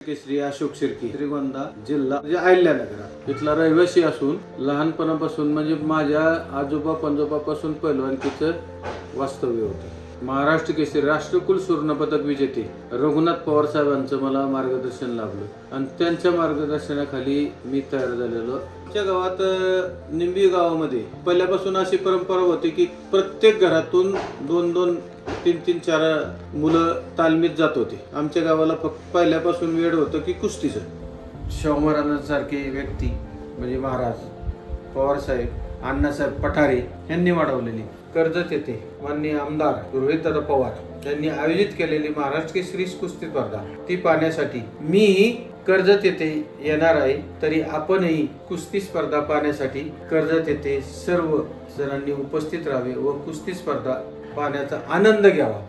केसरी अशोक शिर्की श्रीगोंदा जिल्हा म्हणजे अहिल्यानगर. इथला रहिवासी असून लहानपणापासून म्हणजे माझ्या आजोबा पंजोबापासून पैलवानकीचं वास्तव्य होतं. महाराष्ट्र केसरी राष्ट्रकुल सुवर्णपदक विजेते रघुनाथ पवार साहेबांचं मला मार्गदर्शन लाभलं. आणि त्यांच्या मार्गदर्शनाखाली मी तयार झालेलो. आमच्या गावात निंबी गावामध्ये पहिल्यापासून अशी परंपरा होती की प्रत्येक घरातून दोन दोन तीन तीन चार मुलं तालमीत जात होते. आमच्या गावाला फक्त पहिल्यापासून वेळ होतं की कुस्तीचं. शाहू महाराजांसारखे व्यक्ती म्हणजे महाराज पवारसाहेब अण्णासाहेब पठारे यांनी वाढवलेली कर्जत येथे माननीय आमदार रोहितदादा पवार यांनी आयोजित केलेली महाराष्ट्र केसरी कुस्ती स्पर्धा. ती पाहण्यासाठी मी कर्जत येथे येणार आहे. तरी आपणही कुस्ती स्पर्धा पाहण्यासाठी कर्जत येथे सर्व जणांनी उपस्थित राहावे व कुस्ती स्पर्धा पाहण्याचा आनंद घ्यावा.